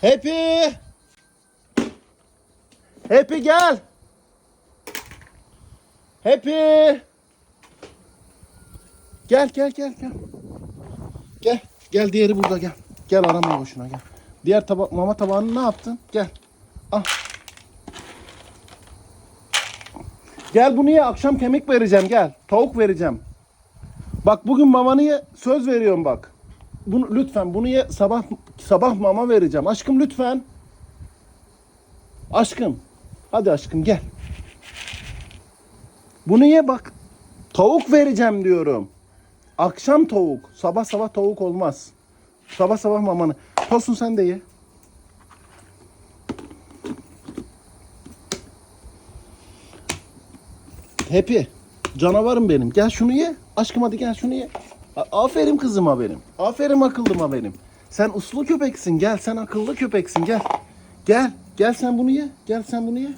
Happy. Happy gel. Happy. Gel gel gel gel. Gel. Gel diğeri burada gel. Gel arama boşuna gel. Diğer tabak mama tabağını ne yaptın? Gel. Al. Gel bunu ye akşam kemik vereceğim gel. Tavuk vereceğim. Bak bugün mamanı ye söz veriyorum bak. Bunu lütfen bunu ye sabah sabah mama vereceğim. Aşkım lütfen. Aşkım. Hadi aşkım gel. Bunu ye bak. Tavuk vereceğim diyorum. Akşam tavuk. Sabah sabah tavuk olmaz. Sabah sabah mamanı. Tosun sen de ye. Happy. Canavarım benim. Gel şunu ye. Aşkım hadi gel şunu ye. Aferin kızıma benim. Aferin akıllıma benim. Sen uslu köpeksin. Gel sen akıllı köpeksin. Gel. Gel. Gel sen bunu ye. Gel sen bunu ye.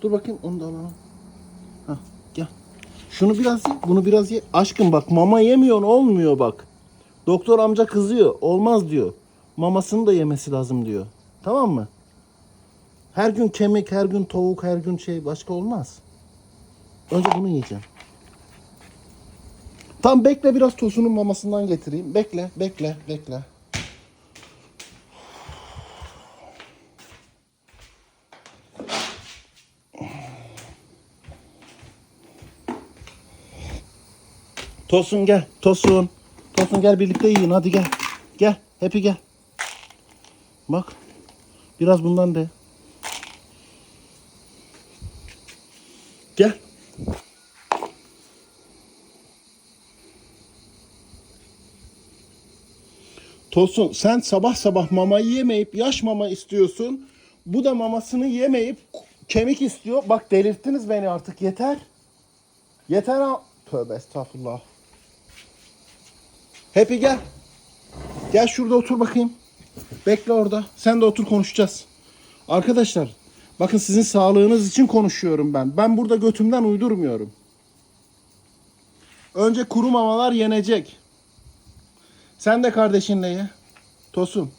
Dur bakayım onu da alalım. Hah, gel. Şunu biraz ye. Bunu biraz ye. Aşkım bak mama yemiyorsun olmuyor bak. Doktor amca kızıyor. Olmaz diyor. Mamasını da yemesi lazım diyor. Tamam mı? Her gün kemik, her gün tavuk, her gün şey başka olmaz. Önce bunu yiyeceğim. Tam bekle biraz tosunun mamasından getireyim. Bekle, bekle, bekle. Tosun gel, Tosun. Tosun gel birlikte yiyin hadi gel. Gel, Happy gel. Bak. Biraz bundan de. Gel. Tosun sen sabah sabah mamayı yemeyip yaş mama istiyorsun. Bu da mamasını yemeyip kemik istiyor. Bak delirttiniz beni artık yeter. Yeter ha. Tövbe estağfurullah. Happy gel. Gel şurada otur bakayım. Bekle orada. Sen de otur konuşacağız. Arkadaşlar bakın sizin sağlığınız için konuşuyorum ben. Ben burada götümden uydurmuyorum. Önce kuru mamalar yenecek. Sen de kardeşinle ye. Tosun.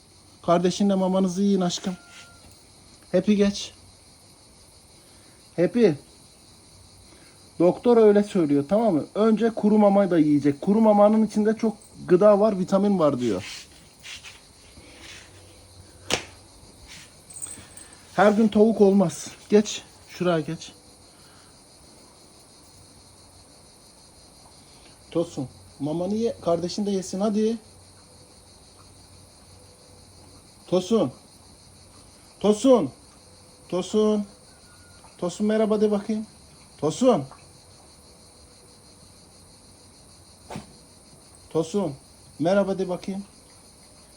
Kardeşinle mamanızı yiyin aşkım. Happy geç. Happy. Doktor öyle söylüyor tamam mı? Önce kuru mama da yiyecek. Kuru mamanın içinde çok gıda var, vitamin var diyor. Her gün tavuk olmaz. Geç. Şuraya geç. Tosun. Mamanı ye. Kardeşin de yesin hadi. Tosun. Tosun. Tosun. Tosun merhaba de bakayım. Tosun. Tosun. Merhaba de bakayım.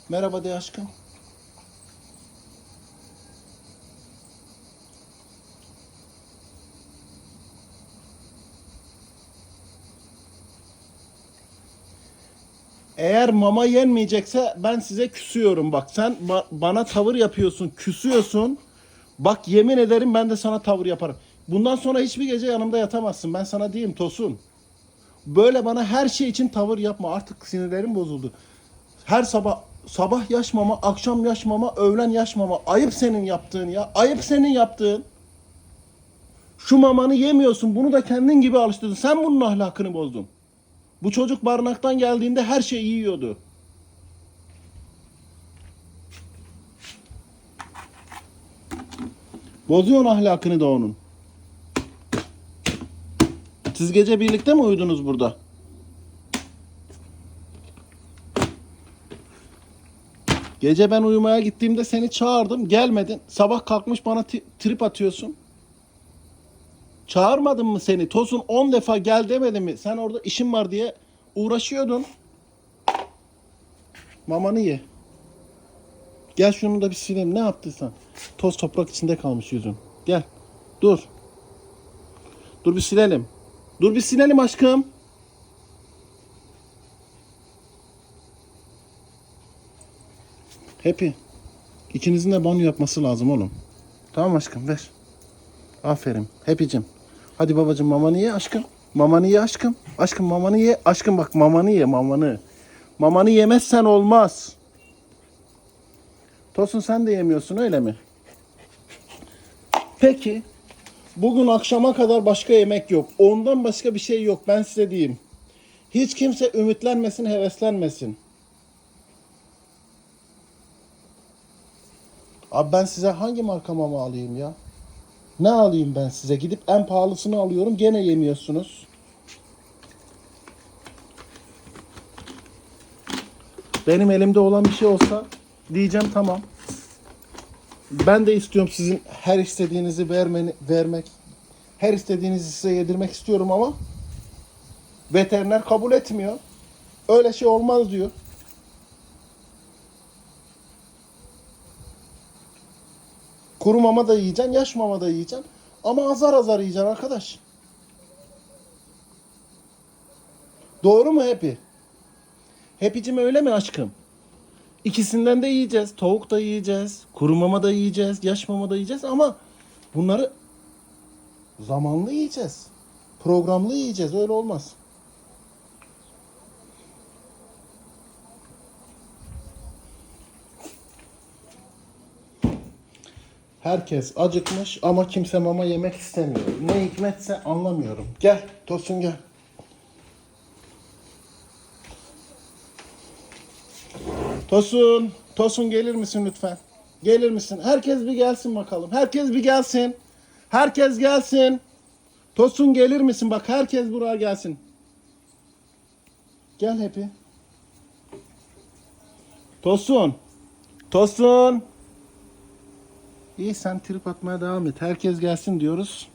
Merhaba de aşkım. Eğer mama yenmeyecekse ben size küsüyorum bak. Sen ba- bana tavır yapıyorsun, küsüyorsun. Bak yemin ederim ben de sana tavır yaparım. Bundan sonra hiçbir gece yanımda yatamazsın. Ben sana diyeyim Tosun. Böyle bana her şey için tavır yapma. Artık sinirlerim bozuldu. Her sabah sabah yaş mama, akşam yaş mama, öğlen yaş mama. Ayıp senin yaptığın ya. Ayıp senin yaptığın. Şu mamanı yemiyorsun. Bunu da kendin gibi alıştırdın. Sen bunun ahlakını bozdun. Bu çocuk barınaktan geldiğinde her şeyi yiyordu. Bozuyorsun ahlakını da onun. Siz gece birlikte mi uyudunuz burada? Gece ben uyumaya gittiğimde seni çağırdım, gelmedin. Sabah kalkmış bana trip atıyorsun. Çağırmadım mı seni? Tosun 10 defa gel demedim mi? Sen orada işin var diye uğraşıyordun. Mamanı ye. Gel şunu da bir sileyim. Ne yaptıysan. Toz toprak içinde kalmış yüzün. Gel. Dur. Dur bir silelim. Dur bir silelim aşkım. Happy. İkinizin de banyo yapması lazım oğlum. Tamam aşkım ver. Aferin. Happy'cim. Hadi babacım mamanı ye aşkım. Mamanı ye aşkım. Aşkım mamanı ye. Aşkım bak mamanı ye mamanı. Mamanı yemezsen olmaz. Tosun sen de yemiyorsun öyle mi? Peki. Bugün akşama kadar başka yemek yok. Ondan başka bir şey yok. Ben size diyeyim. Hiç kimse ümitlenmesin, heveslenmesin. Abi ben size hangi marka mama alayım ya? Ne alayım ben size? Gidip en pahalısını alıyorum. Gene yemiyorsunuz. Benim elimde olan bir şey olsa diyeceğim tamam. Ben de istiyorum sizin her istediğinizi vermeni, vermek. Her istediğinizi size yedirmek istiyorum ama veteriner kabul etmiyor. Öyle şey olmaz diyor. Kuru mama da yiyeceksin, yaş mama da yiyeceksin. Ama azar azar yiyeceksin arkadaş. Doğru mu Happy? Happy'cim öyle mi aşkım? İkisinden de yiyeceğiz. Tavuk da yiyeceğiz. Kuru mama da yiyeceğiz. Yaş mama da yiyeceğiz ama bunları zamanlı yiyeceğiz. Programlı yiyeceğiz. Öyle olmaz. Herkes acıkmış ama kimse mama yemek istemiyor. Ne hikmetse anlamıyorum. Gel Tosun gel. Tosun, Tosun gelir misin lütfen? Gelir misin? Herkes bir gelsin bakalım. Herkes bir gelsin. Herkes gelsin. Tosun gelir misin? Bak herkes buraya gelsin. Gel Happy. Tosun. Tosun. İyi sen trip atmaya devam et. Herkes gelsin diyoruz.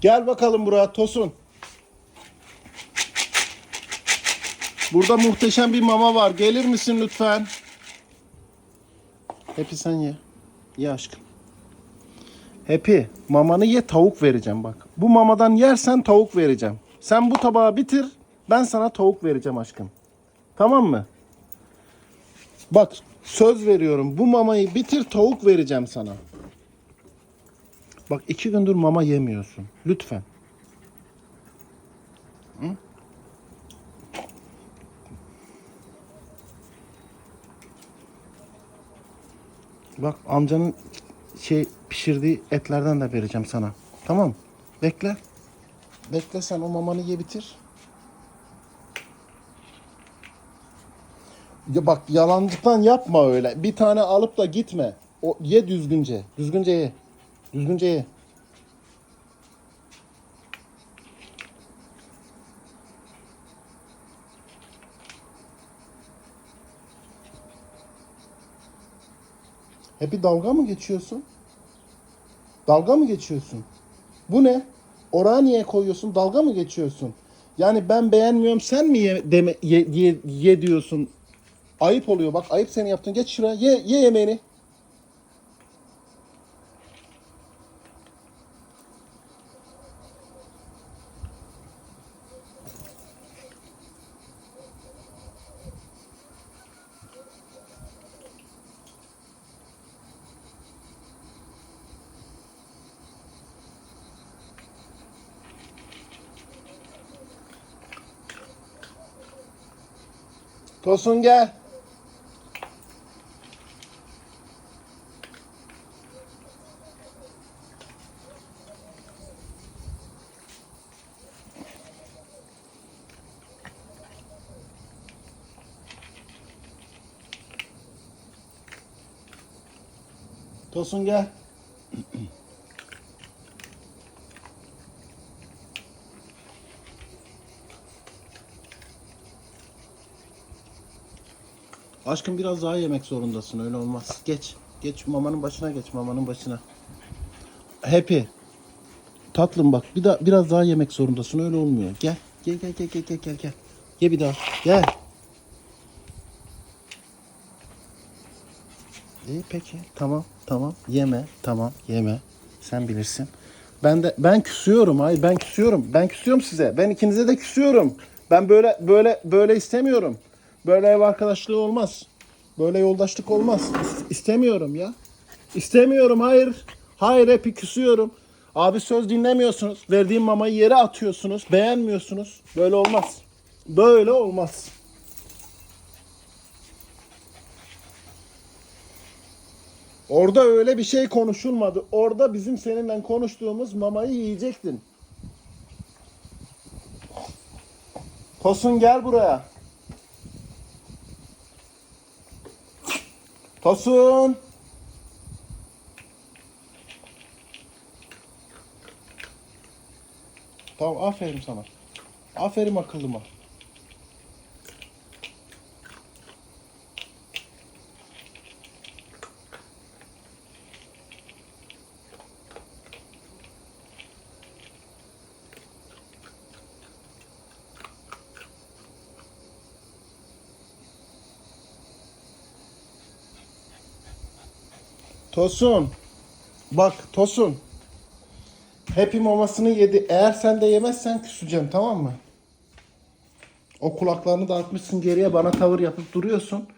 Gel bakalım buraya Tosun. Burada muhteşem bir mama var. Gelir misin lütfen? Happy sen ye. Ye aşkım. Happy mamanı ye tavuk vereceğim bak. Bu mamadan yersen tavuk vereceğim. Sen bu tabağı bitir. Ben sana tavuk vereceğim aşkım. Tamam mı? Bak söz veriyorum. Bu mamayı bitir tavuk vereceğim sana. Bak iki gündür mama yemiyorsun. Lütfen. Bak amcanın şey pişirdiği etlerden de vereceğim sana. Tamam. Bekle. Bekle sen o mamanı ye bitir. Ya bak yalancıktan yapma öyle. Bir tane alıp da gitme. O ye düzgünce. Düzgünce ye. Düzgünce ye. Hep bir dalga mı geçiyorsun? Dalga mı geçiyorsun? Bu ne? Oraya niye koyuyorsun? Dalga mı geçiyorsun? Yani ben beğenmiyorum sen mi ye, deme, ye, ye, ye diyorsun? Ayıp oluyor bak ayıp seni yaptın. Geç şuraya ye, ye yemeğini. Tosun gel. Tosun gel. Aşkım biraz daha yemek zorundasın öyle olmaz. Geç. Geç mamanın başına geç mamanın başına. Happy. Tatlım bak bir daha biraz daha yemek zorundasın öyle olmuyor. Gel. Gel gel gel gel gel gel gel. Ye bir daha. Gel. İyi peki. Tamam. Tamam. Yeme. Tamam. Yeme. Sen bilirsin. Ben de ben küsüyorum. Hayır ben küsüyorum. Ben küsüyorum size. Ben ikinize de küsüyorum. Ben böyle böyle böyle istemiyorum. Böyle ev arkadaşlığı olmaz. Böyle yoldaşlık olmaz. İs- İstemiyorum ya. İstemiyorum hayır. Hayır hep küsüyorum. Abi söz dinlemiyorsunuz. Verdiğim mamayı yere atıyorsunuz. Beğenmiyorsunuz. Böyle olmaz. Böyle olmaz. Orada öyle bir şey konuşulmadı. Orada bizim seninle konuştuğumuz mamayı yiyecektin. Tosun gel buraya. Tosun. Tamam aferin sana. Aferin akıllıma. Tosun. Bak Tosun. Happy mamasını yedi. Eğer sen de yemezsen küseceğim tamam mı? O kulaklarını dağıtmışsın geriye bana tavır yapıp duruyorsun.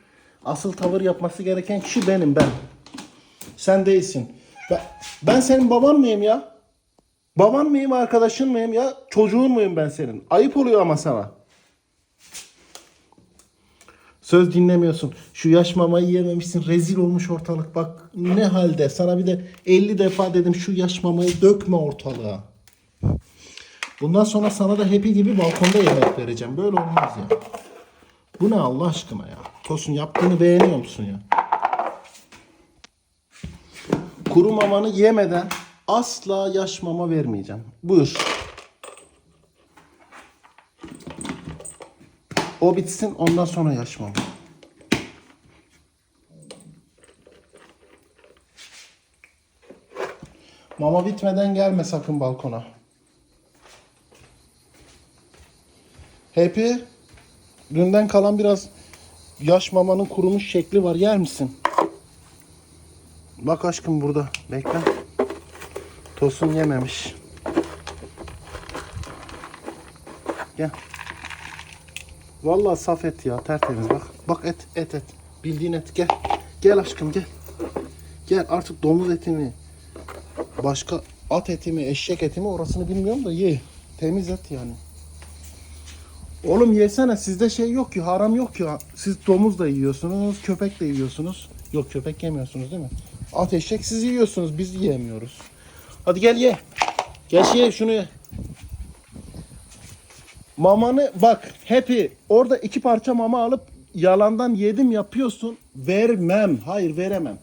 Asıl tavır yapması gereken kişi benim ben. Sen değilsin. Ben, ben senin baban mıyım ya? Baban mıyım arkadaşın mıyım ya? Çocuğun muyum ben senin? Ayıp oluyor ama sana. Söz dinlemiyorsun. Şu yaş mamayı yememişsin. Rezil olmuş ortalık. Bak ne halde. Sana bir de 50 defa dedim şu yaş mamayı dökme ortalığa. Bundan sonra sana da Happy gibi balkonda yemek vereceğim. Böyle olmaz ya. Bu ne Allah aşkına ya? Tosun yaptığını beğeniyor musun ya? Kuru mamanı yemeden asla yaş mama vermeyeceğim. Buyur. O bitsin ondan sonra yaş mama. Mama bitmeden gelme sakın balkona. Happy, dünden kalan biraz yaş mamanın kurumuş şekli var. Yer misin? Bak aşkım burada. Bekle. Tosun yememiş. Gel. Vallahi saf et ya. Tertemiz bak. Bak et et et. Bildiğin et. Gel. Gel aşkım gel. Gel artık domuz eti mi? Başka at eti mi? Eşek eti mi? Orasını bilmiyorum da ye. Temiz et yani. Oğlum yesene sizde şey yok ki haram yok ki. Siz domuz da yiyorsunuz, köpek de yiyorsunuz. Yok köpek yemiyorsunuz değil mi? At eşek siz yiyorsunuz, biz yiyemiyoruz. Hadi gel ye. Gel ye şunu ye. Mamanı bak happy orada iki parça mama alıp yalandan yedim yapıyorsun. Vermem. Hayır veremem.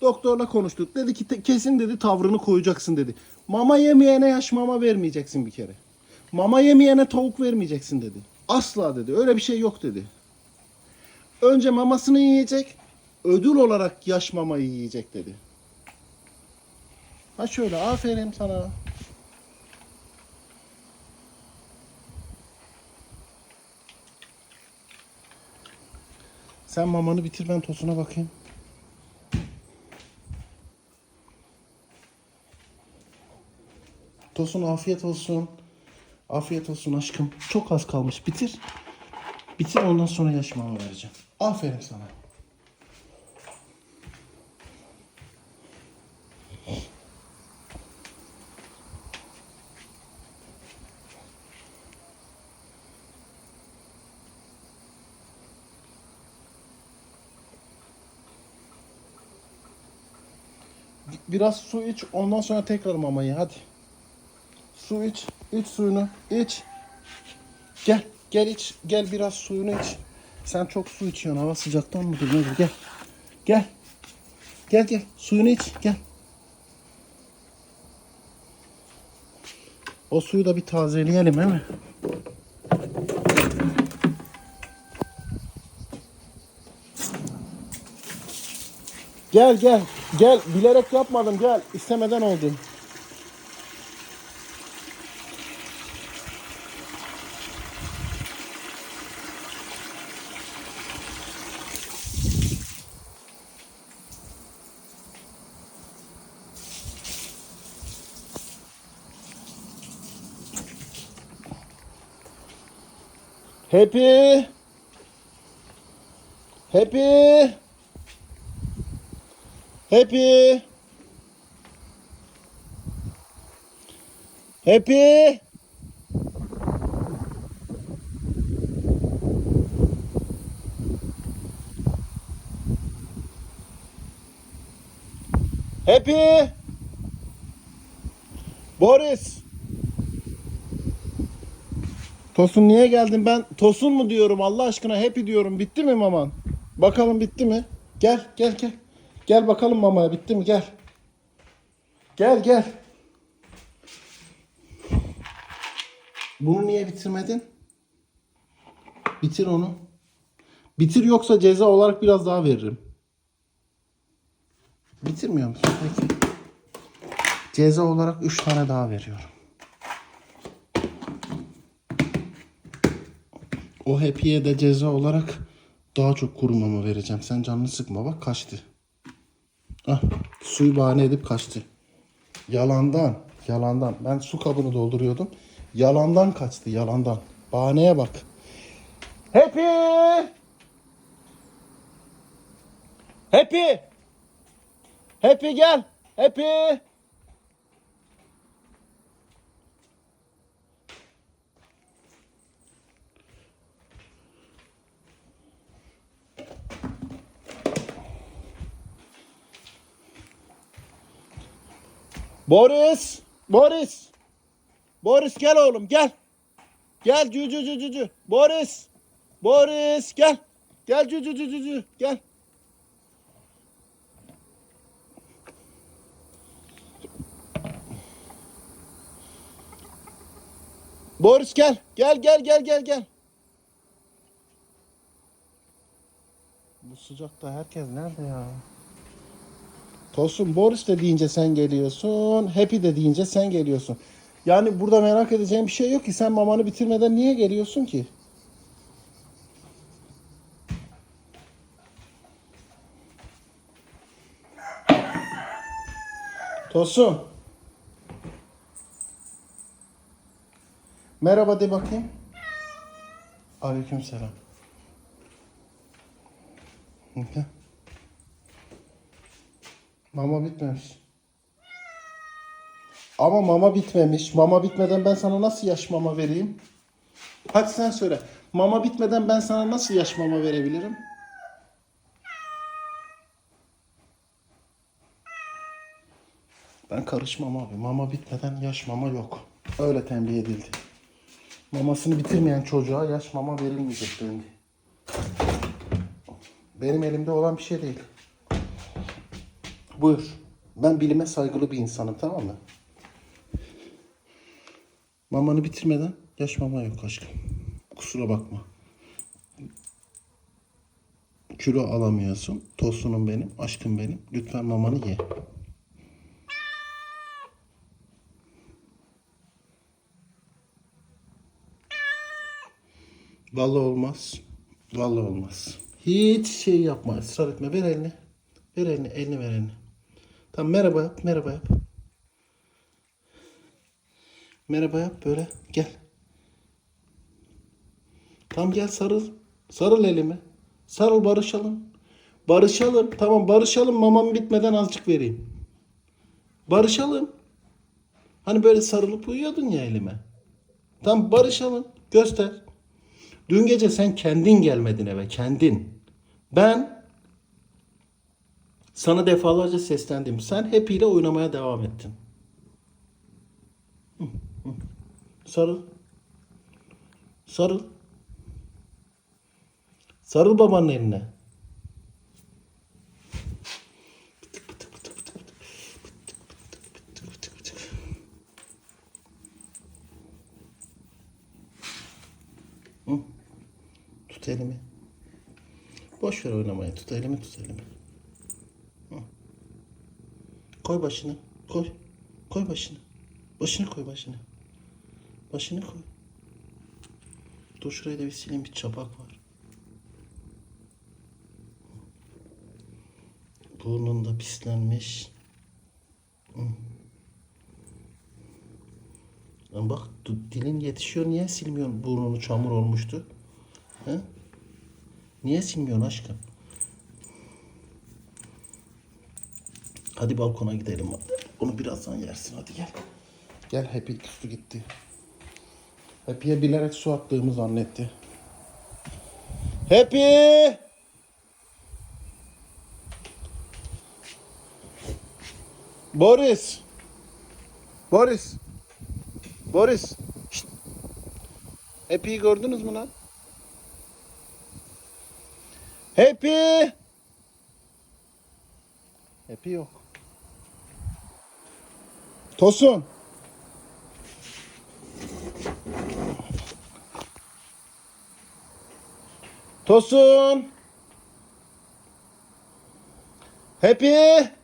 Doktorla konuştuk. Dedi ki kesin dedi tavrını koyacaksın dedi. Mama yemeyene yaş mama vermeyeceksin bir kere. Mama yemeyene tavuk vermeyeceksin dedi. Asla dedi. Öyle bir şey yok dedi. Önce mamasını yiyecek. Ödül olarak yaş mamayı yiyecek dedi. Ha şöyle aferin sana. Sen mamanı bitir ben tosuna bakayım. Tosun afiyet olsun. Afiyet olsun aşkım. Çok az kalmış. Bitir. Bitir ondan sonra yaş mama vereceğim. Aferin sana. Biraz su iç ondan sonra tekrar mamayı hadi. Su iç. iç suyunu. iç. Gel. Gel iç. Gel biraz suyunu iç. Sen çok su içiyorsun. Hava sıcaktan mıdır nedir? Gel. Gel. Gel gel. Suyunu iç. Gel. O suyu da bir tazeleyelim değil mi? Gel gel. Gel. Bilerek yapmadım. Gel. İstemeden oldu. Happy. Happy. Happy. Happy. Happy. Boris. Tosun niye geldin? Ben Tosun mu diyorum Allah aşkına Happy diyorum. Bitti mi maman? Bakalım bitti mi? Gel gel gel. Gel bakalım mamaya bitti mi? Gel. Gel gel. Bunu niye bitirmedin? Bitir onu. Bitir yoksa ceza olarak biraz daha veririm. Bitirmiyor musun? Peki. Ceza olarak 3 tane daha veriyorum. O happy'ye de ceza olarak daha çok kuru mama vereceğim. Sen canını sıkma bak kaçtı. Ah, suyu bahane edip kaçtı. Yalandan, yalandan. Ben su kabını dolduruyordum. Yalandan kaçtı, yalandan. Bahaneye bak. Happy! Happy! Happy gel. Happy! Boris! Boris! Boris gel oğlum gel. Gel cü cü cü cü cü. Boris! Boris gel. Gel cü cü cü cü cü. Gel. Boris gel. Gel gel gel gel gel. Bu sıcakta herkes nerede ya? Tosun Boris de deyince sen geliyorsun. Happy de deyince sen geliyorsun. Yani burada merak edeceğim bir şey yok ki. Sen mamanı bitirmeden niye geliyorsun ki? Tosun. Merhaba de bakayım. Aleykümselam. Gel. Mama bitmemiş. Ama mama bitmemiş. Mama bitmeden ben sana nasıl yaş mama vereyim? Hadi sen söyle. Mama bitmeden ben sana nasıl yaş mama verebilirim? Ben karışmam abi. Mama bitmeden yaş mama yok. Öyle tembih edildi. Mamasını bitirmeyen çocuğa yaş mama verilmeyecek dendi. Benim elimde olan bir şey değil. Buyur. Ben bilime saygılı bir insanım tamam mı? Mamanı bitirmeden yaş mama yok aşkım. Kusura bakma. Kilo alamıyorsun. Tosunum benim, aşkım benim. Lütfen mamanı ye. Vallahi olmaz. Vallahi olmaz. Hiç şey yapma. ısrar etme. Ver elini. Ver elini. Elini ver elini. Tamam merhaba yap. Merhaba yap. Merhaba yap böyle. Gel. Tamam gel sarıl. Sarıl elimi. Sarıl barışalım. Barışalım. Tamam barışalım. Mamam bitmeden azıcık vereyim. Barışalım. Hani böyle sarılıp uyuyordun ya elime. Tamam barışalım. Göster. Dün gece sen kendin gelmedin eve. Kendin. Ben sana defalarca seslendim. Sen Happy ile oynamaya devam ettin. Sarıl. Sarıl. Sarıl babanın eline. Tut elimi. Boş ver oynamayı. Tut elimi, tut elimi. Koy başını. Koy. Koy başını. Başını koy başını. Başını koy. Dur şuraya da bir sileyim bir çapak var. Burnunda pislenmiş. Hı. Lan bak dilin yetişiyor niye silmiyorsun burnunu çamur olmuştu? He? Niye silmiyorsun aşkım? Hadi balkona gidelim. Onu birazdan yersin hadi gel. Gel Happy su gitti. Happy'ye bilerek su attığımı zannetti. Happy! Boris. Boris. Boris. Şşt. Happy'yi gördünüz mü lan? Happy. Happy yok. Tosun. Tosun. Happy.